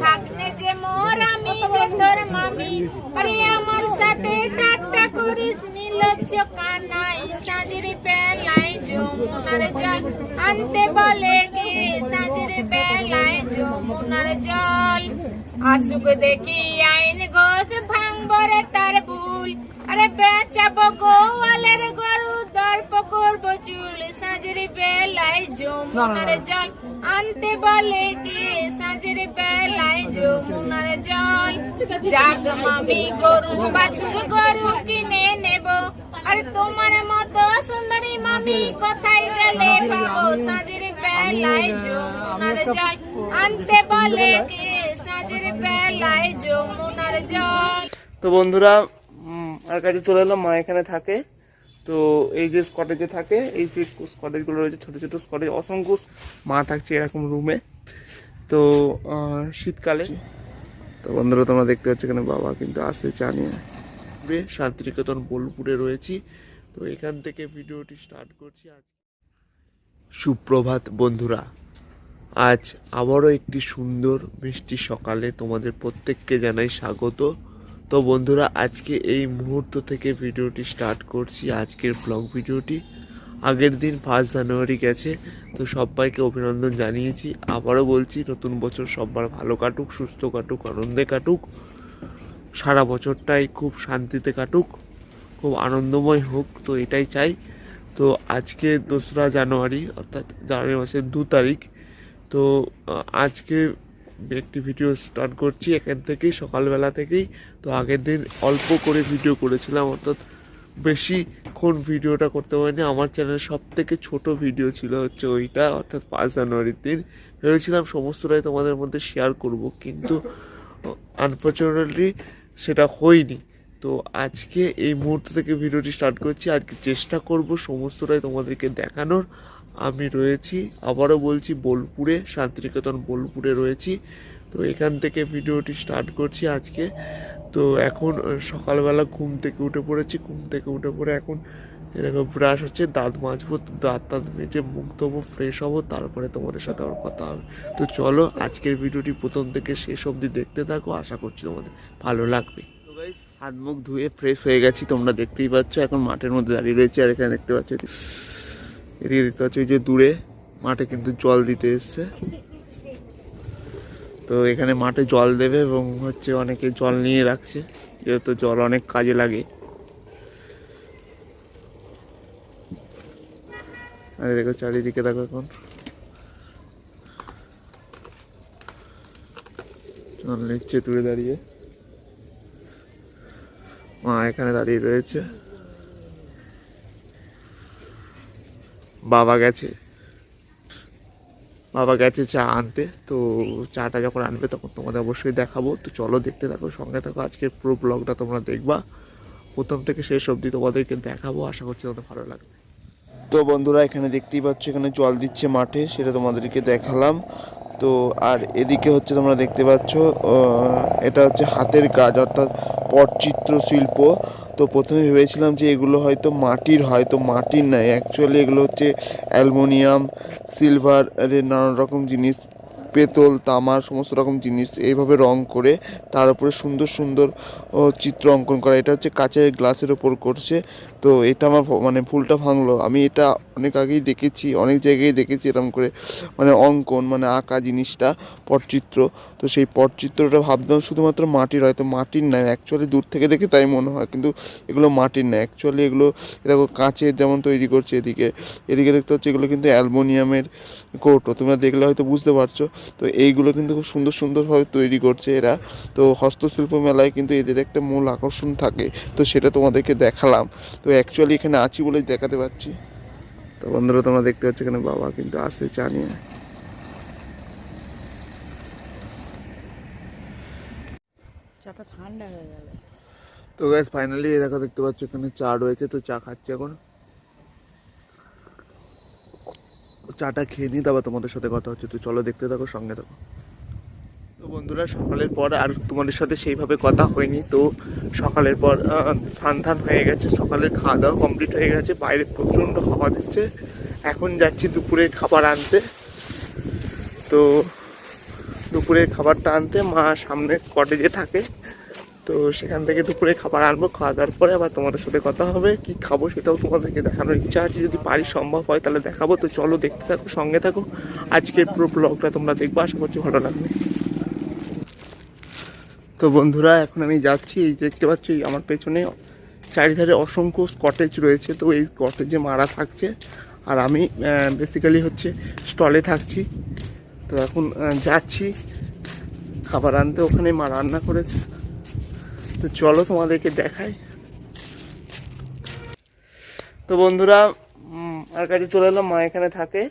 ভাগ্নে যে মোর আমি যে তোর মামি, আরে আমার সাথে ঠাট্টা করিস নীলজ্জ কানাই, সাজির বেলায় যমুনার জল আনতে বলে কে? সাজির বেলায় যমুনার জল। আসুক দেখি আইন গোস ভাঙবরে তার ভুল। আরে বেচাবো গোয়ালের গরু করব চুল সাজের বেলায় যমুনার জল। আনতে বলে কে? সাজের বেলায় যমুনার জল। যাক মামি গরু বাছুর গরু কিনে নেব। আর তোমার মতো সুন্দরী মামি কোথায় গেলে পাবো? সাজের বেলায় যমুনার জল। আনতে বলে কে? সাজের বেলায় যমুনার জল। তো বন্ধুরা আর কাছে চলে এলাম মা এখানে থাকে। তো এই যে স্কটেজে থাকে, এই যে স্কটেজগুলো রয়েছে, ছোটো ছোটো স্কটেজ অসংখ্য মা থাকছে এরকম রুমে তো শীতকালে। তো বন্ধুরা, তোমরা দেখতে পাচ্ছ এখানে বাবা কিন্তু আসে বে, শান্তিনিকেতন, বোলপুরে রয়েছি। তো এখান থেকে ভিডিওটি স্টার্ট করছি আজ। সুপ্রভাত বন্ধুরা, আজ আবারও একটি সুন্দর মিষ্টি সকালে তোমাদের প্রত্যেককে জানাই স্বাগত। তো বন্ধুরা, আজকে এই মুহূর্ত থেকে ভিডিওটি স্টার্ট করছি। আজকের ব্লগ ভিডিওটি আগের দিন ফার্স্ট জানুয়ারি গেছে, তো সবাইকে অভিনন্দন জানিয়েছি। আবারও বলছি, নতুন বছর সবার ভালো কাটুক, সুস্থ কাটুক, আনন্দে কাটুক। সারা বছরটাই খুব শান্তিতে কাটুক, খুব আনন্দময় হোক, তো এটাই চাই। তো আজকে দোসরা জানুয়ারি, অর্থাৎ জানুয়ারি মাসের দু তারিখ, তো আজকে একটি ভিডিও স্টার্ট করছি, এখান থেকেই, সকালবেলা থেকেই। তো আগের দিন অল্প করে ভিডিও করেছিলাম, অর্থাৎ বেশিক্ষণ ভিডিওটা করতে পারিনি। আমার চ্যানেলের সব থেকে ছোটো ভিডিও ছিল হচ্ছে ওইটা, অর্থাৎ পাঁচ জানুয়ারির দিন। ভেবেছিলাম সমস্তটাই তোমাদের মধ্যে শেয়ার করব, কিন্তু আনফর্চুনেটলি সেটা হয়নি। তো আজকে এই মুহূর্ত থেকে ভিডিওটি স্টার্ট করছি। আজকে চেষ্টা করব সমস্তটাই তোমাদেরকে দেখানোর। আমি রয়েছি, আবারও বলছি বোলপুরে, শান্তিনিকেতন বোলপুরে রয়েছি। তো এখান থেকে ভিডিওটি স্টার্ট করছি আজকে। তো এখন সকালবেলা ঘুম থেকে উঠে পড়েছি, ঘুম থেকে উঠে পড়ে এখন এরকম ব্রাশ হচ্ছে, দাঁত মাজবো, দাঁত দাঁত মেজে মুখ ধোবো ফ্রেশ হব, তারপরে তোমাদের সাথে আবার কথা হবে। তো চলো, আজকের ভিডিওটি প্রথম থেকে শেষ অবধি দেখতে থাকো, আশা করছি তোমাদের ভালো লাগবে। হাত মুখ ধুয়ে ফ্রেশ হয়ে গেছি, তোমরা দেখতেই পাচ্ছ, এখন মাঠের মধ্যে দাঁড়িয়ে রয়েছে, আর এখানে দেখতে পাচ্ছ এদিকে- দেখতে পাচ্ছ ওই যে দূরে মাঠে কিন্তু জল দিতে এসছে। তো এখানে মাঠে জল দেবে এবং হচ্ছে অনেকে জল নিয়ে রাখছে, যেহেতু জল অনেক কাজে লাগে। দেখো চারিদিকে দেখো এখন। জল নিচ্ছে দূরে দাঁড়িয়ে। মা এখানে দাঁড়িয়ে রয়েছে। বাবা গেছে। বাবা গেছে চা আনতে, তো চাটা যখন আনবে তখন তোমাদের অবশ্যই দেখাবো। তো চলো দেখতে থাকো, সঙ্গে থাকো। আজকের পুরো ব্লগটা তোমরা দেখবা। প্রথম থেকে শেষ অবধি তোমাদেরকে দেখাবো, আশা করছি তোমাদের ভালো লাগবে। তো বন্ধুরা, এখানে দেখতেই পাচ্ছ, এখানে জল দিচ্ছে মাঠে, সেটা তোমাদেরকে দেখালাম। তো আর এদিকে হচ্ছে তোমরা দেখতে পাচ্ছ এটা হচ্ছে হাতের কাজ, অর্থাৎ পটচিত্র শিল্প। তো প্রথমে ভেবেছিলাম যে এগুলো হয়তো মাটির হয় তো মাটির নয় অ্যাকচুয়ালি এগুলো হচ্ছে অ্যালমোনিয়াম সিলভার নানান রকম জিনিস পেতল, তামার সমস্ত রকম জিনিস এইভাবে রং করে তার উপরে সুন্দর সুন্দর চিত্র অঙ্কন করা। এটা হচ্ছে কাচের গ্লাসের ওপর করছে। তো এটা আমার মানে ভুলটা ভাঙলো। আমি এটা অনেক আগেই দেখেছি, অনেক জায়গায় দেখেছি এরকম করে মানে অঙ্কন মানে আঁকা জিনিসটা, পটচিত্র। তো সেই পটচিত্রটা ভাবতাম শুধুমাত্র মাটির হয়তো মাটির নয় অ্যাকচুয়ালি দূর থেকে দেখে তাই মনে হয়। কিন্তু এগুলো মাটির নয়। অ্যাকচুয়ালি এগুলো দেখো কাঁচের যেমন তৈরি করছে এদিকে। এদিকে দেখতে হচ্ছে এগুলো কিন্তু অ্যালুমিনিয়ামের কৌটো। তোমরা দেখলে হয়তো বুঝতে পারছ। তো এইগুলো কিন্তু খুব সুন্দর সুন্দরভাবে তৈরি করছে এরা। তো হস্তশিল্প মেলায় কিন্তু এদের একটা মূল আকর্ষণ থাকে। তো সেটা তোমাদেরকে দেখালাম। তো অ্যাকচুয়ালি এখানে আছি বলে দেখাতে পাচ্ছি তো বন্ধুরা তোমরা দেখতে পাচ্ছ এখানে বাবা কিন্তু আসে চা নিয়ে। ঠান্ডা হয়ে গেল। তো গ্যাস ফাইনালি দেখো দেখতে পাচ্ছ এখানে চা রয়েছে। তো চা খাচ্ছি এখন। চাটা খেয়ে নিই তারপর তোমাদের সাথে কথা হচ্ছে। তো চলো দেখতে থাকো সঙ্গে থাকো। তো বন্ধুরা সকালের পর আর তোমাদের সাথে সেইভাবে কথা হয়নি। তো সকালের পর আহ, স্নান ধান হয়ে গেছে সকালের খাওয়া দাওয়া কমপ্লিট হয়ে গেছে বাইরে প্রচণ্ড হাওয়া দিচ্ছে। এখন যাচ্ছি দুপুরের খাবার আনতে। তো দুপুরের খাবারটা আনতে মা সামনে কটেজে থাকে। তো সেখান থেকে দুপুরে খাবার আনব, খাওয়া দাওয়ার পরে আবার তোমাদের সাথে কথা হবে, কি খাব সেটাও তোমাদেরকে দেখানোর ইচ্ছা আছে। যদি পারি সম্ভব হয় তাহলে দেখাবো। তো চলো দেখতে থাকো, সঙ্গে থাকো। আজকের পুরো ব্লগটা তোমরা দেখব, আশা করছি ভালো লাগবে। তো বন্ধুরা, এখন আমি যাচ্ছি, এই দেখতে পাচ্ছি আমার পেছনে চারিধারে অসংখ্য কটেজ রয়েছে। তো এই কটেজে মারা থাকছে। আর আমি বেসিক্যালি হচ্ছে স্টলে থাকছি। তো এখন যাচ্ছি। খাবার আনতে, ওখানে মা রান্না করেছে। তো চলো তোমাদেরকে দেখাই। তো বন্ধুরা আর কাছে চলে এলাম, মা এখানে থাকে।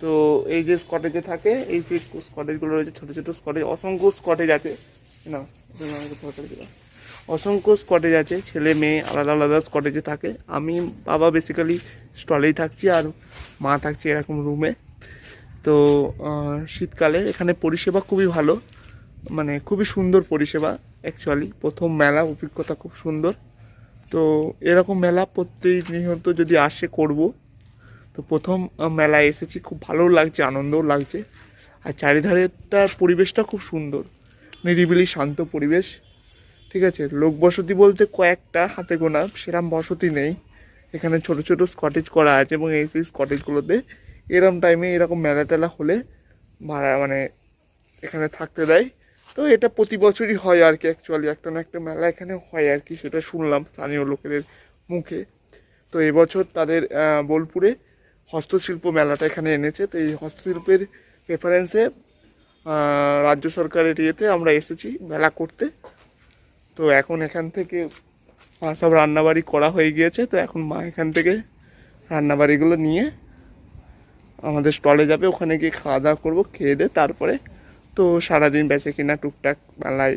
তো এই যে স্কটেজে থাকে, এই যে স্কটেজগুলো রয়েছে, ছোটো ছোটো স্কটেজ অসংখ্য স্কটেজ আছে। না। অসংখ্য স্কটেজ আছে, ছেলে, মেয়ে, আলাদা আলাদা স্কটেজে থাকে। আমি, বাবা বেসিক্যালি স্টলেই থাকছি, আর মা থাকছে এরকম রুমে তো শীতকালে এখানে পরিষেবা খুবই ভালো মানে খুবই সুন্দর পরিষেবা। অ্যাকচুয়ালি প্রথম মেলা, অভিজ্ঞতা খুব সুন্দর। তো এরকম মেলা প্রত্যেক নিয়ত যদি আসে, করব। তো প্রথম মেলায় এসেছি, খুব ভালো লাগছে, আনন্দও লাগছে। আর চারিধারেটার পরিবেশটা খুব সুন্দর। নিরিবিলি, শান্ত পরিবেশ। ঠিক আছে? লোক বসতি বলতে কয়েকটা হাতে গোনা, সেরম বসতি নেই। এখানে ছোট ছোট স্কটেজ করা আছে এবং এই সেই স্কটেজগুলোতে এরম টাইমে এরকম মেলা টেলা হলে ভাড়া মানে এখানে থাকতে দেয়। তো এটা প্রতি বছরই হয় আর কি অ্যাকচুয়ালি একটা না একটা মেলা এখানে হয় আর কি সেটা শুনলাম স্থানীয় লোকেদের মুখে। তো এবছর তাদের বোলপুরে হস্তশিল্প মেলাটা এখানে এনেছে। তো এই হস্তশিল্পের রেফারেন্সে রাজ্য সরকারের ইয়েতে আমরা এসেছি মেলা করতে। তো এখন এখান থেকে সব রান্নাবাড়ি করা হয়ে গিয়েছে। তো এখন মা এখান থেকে রান্নাবাড়িগুলো নিয়ে আমাদের স্টলে যাবে। ওখানে গিয়ে খাওয়া দাওয়া করব, খেয়ে দে তারপরে তো সারাদিন বেঁচে কিনা টুকটাক মেলায়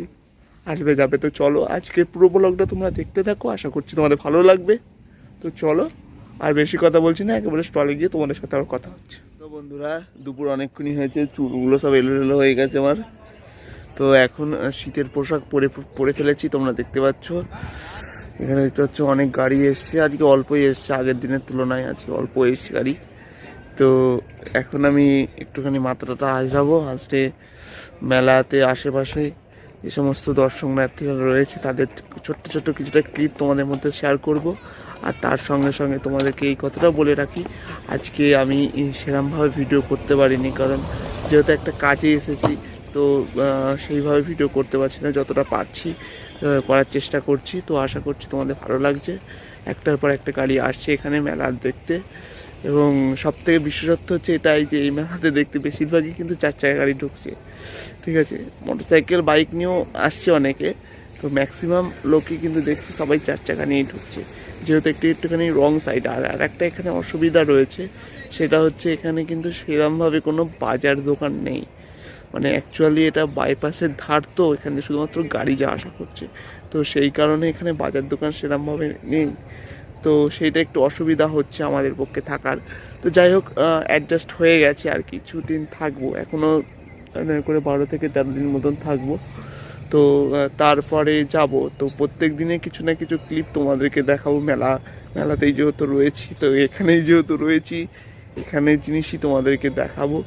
আসবে, যাবে। তো চলো, আজকের পুরো ব্লগটা তোমরা দেখতে থাকো, আশা করছি তোমাদের ভালো লাগবে। তো চলো, আর বেশি কথা বলছি না, একেবারে স্টলে গিয়ে তোমাদের সাথে আর কথা হচ্ছে। তো বন্ধুরা, দুপুর অনেকক্ষণই হয়েছে, চুলগুলো সব এলোমেলো হয়ে গেছে আমার। তো এখন শীতের পোশাক পরে পরে ফেলেছি, তোমরা দেখতে পাচ্ছ। এখানে দেখতে পাচ্ছ, অনেক গাড়ি এসছে, আজকে অল্পই এসছে, আগের দিনের তুলনায় আজকে অল্প এসছে গাড়ি। তো এখন আমি একটুখানি মাত্রাটা আসব আসতে মেলাতে, আশেপাশে যে সমস্ত দর্শক দর্শনার্থীরা রয়েছে, তাদের ছোট্ট ছোট্ট কিছুটা ক্লিপ তোমাদের মধ্যে শেয়ার করব। আর তার সঙ্গে সঙ্গে তোমাদেরকে এই কথাটা বলে রাখি, আজকে আমি সেরমভাবে ভিডিও করতে পারিনি। কারণ যেহেতু একটা কাজে এসেছি, তো সেইভাবে ভিডিও করতে পারছি না, যতটা পারছি করার চেষ্টা করছি। তো আশা করছি তোমাদের ভালো লাগছে। একটার পর একটা গাড়ি আসছে এখানে মেলা দেখতে। এবং সব থেকে বিশেষত্ব হচ্ছে এটাই যে এই মেলাতে দেখতে বেশিরভাগই কিন্তু চার চাকা গাড়ি ঢুকছে। ঠিক আছে? মোটরসাইকেল, বাইক নিয়েও আসছে অনেকে। তো ম্যাক্সিমাম লোকই কিন্তু দেখছি সবাই চার চাকা নিয়েই ঢুকছে। যেহেতু একটু একটুখানি রং সাইড আর আর একটা এখানে অসুবিধা রয়েছে, সেটা হচ্ছে এখানে কিন্তু সেরমভাবে কোনো বাজার দোকান নেই। মানে অ্যাকচুয়ালি এটা বাইপাসের ধার তো এখানে শুধুমাত্র গাড়ি যাওয়া আসা করছে। তো সেই কারণে এখানে বাজার দোকান সেরমভাবে নেই। তো সেইটা একটু অসুবিধা হচ্ছে আমাদের পক্ষে থাকার। তো যাই হোক অ্যাডজাস্ট হয়ে গেছে আর কিছুদিন থাকব। এখনও করে বারো থেকে তেরো দিন মতন থাকব। তো তারপরে যাব। তো প্রত্যেক দিনে কিছু না কিছু ক্লিপ তোমাদেরকে দেখাবো। মেলা, মেলাতেই যেহেতু রয়েছি, তো এখানেই যেহেতু রয়েছি, এখানে জিনিসই তোমাদেরকে দেখাবো।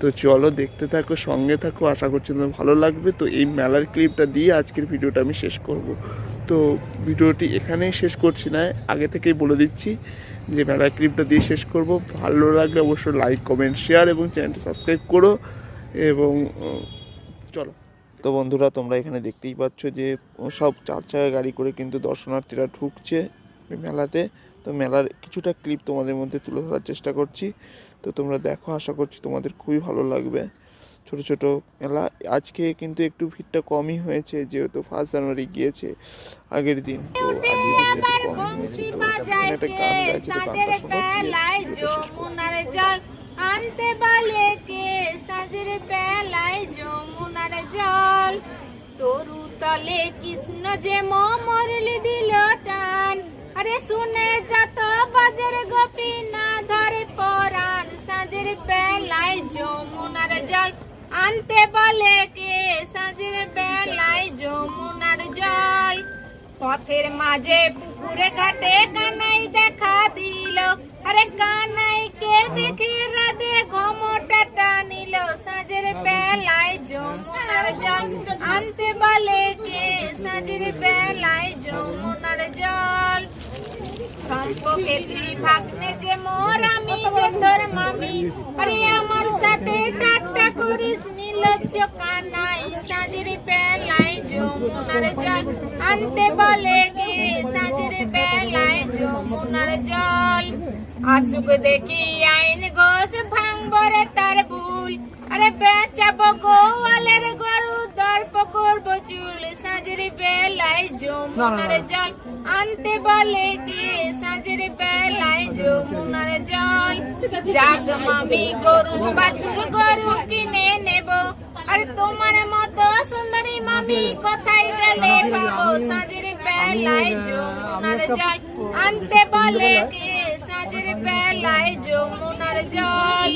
তো চলো দেখতে থাকো, সঙ্গে থাকো। আশা করছি তোমার ভালো লাগবে। তো এই মেলার ক্লিপটা দিয়ে আজকের ভিডিওটা আমি শেষ করব। তো ভিডিওটি এখানেই শেষ করছি না, আগে থেকেই বলে দিচ্ছি যে মেলার ক্লিপটা দিয়ে শেষ করব। ভালো লাগলে অবশ্যই লাইক কমেন্ট শেয়ার এবং চ্যানেলটি সাবস্ক্রাইব করো এবং চলো। তো বন্ধুরা, তোমরা এখানে দেখতেই পাচ্ছ যে সব চার চাকা গাড়ি করে কিন্তু দর্শনার্থীরা ঢুকছে মেলাতে। তো মেলার কিছুটা ক্লিপ তোমাদের মধ্যে তুলে ধরার চেষ্টা করছি। তো তোমরা দেখো, আশা করছি তোমাদের খুবই ভালো লাগবে। ছোট ছোট মেলা। আজকে কিন্তু একটু ভিড়টা কমই হয়েছে যেহেতু ফার্স্ট জানুয়ারি গিয়েছে আগের দিন। তো আজকে ভিড়টা একটু কমই হয়েছে। তো একটা গান গাইছে তো গানটা শোনো। জল আনতে বলে কে? সাজের বেলায় যমুনার জল। তরু তলে কৃষ্ণ যে মরলি দিল টান। আরে শুনে যত বাজের গোপী না ধরে পরাণ। সাজের বেলায় যমুনার জল আনতে বলে কে? সাজের বেলায় যমুনার জল। পথের মাঝে পুকুরে ঘাটে কানাই দেখা দিল। আরে কানাইকে দেখে রাধে ঘমটা টানিল? সাজের বেলায় যমুনার জল। আনতে বলে কে? সাজের বেলায় যমুনার জল। সম্পর্কে দুই ভাগ্নে যে মোর আমি যে তোর মামি। আরে আমার সাথে করিস নীলজ্জ কানাই সাজের বেলায় যমুনার জল। আনতে বলে কে সাজের বেলায় যমুনার জল। আসুক দেখি আইন গোস ভাঙবরে তার ভুল। আরে বেচাবো গোয়ালের গরু করব চুল সাজের বেলায় যমুনার জল। আনতে বলে কে? সাজের বেলায় যমুনার জল। যাক মামি গরু বাছুর গরু কিনে নেব। আরে তোমার মতো সুন্দরী মামি কোথায় গেলে পাবো? সাজের বেলায় যমুনার জল। আনতে বলে কে? বেলায় যমুনার জল,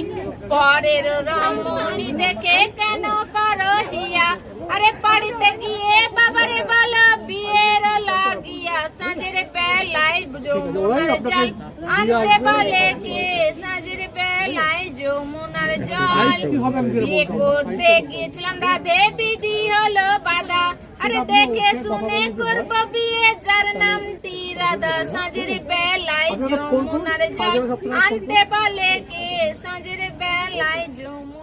পরের রমণী দেখে কেন করো হিয়া? আরে বাড়িতে গিয়ে বাবারে বলো, বিয়ের লাগিয়া সাজের বেলায় যমুনার জল। আনতে বলে কে? সাজের বেলায় যমুনার জল। বিয়ে করতে গিয়েছিলাম, রাধে বিধি হলো বাধা। আরে দেখে শুনে করব বিয়ে, যার নামটি রাধা। সাজের বেলায় যমুনার জল আনতে পালে কে সাজের বেলায় যমুনার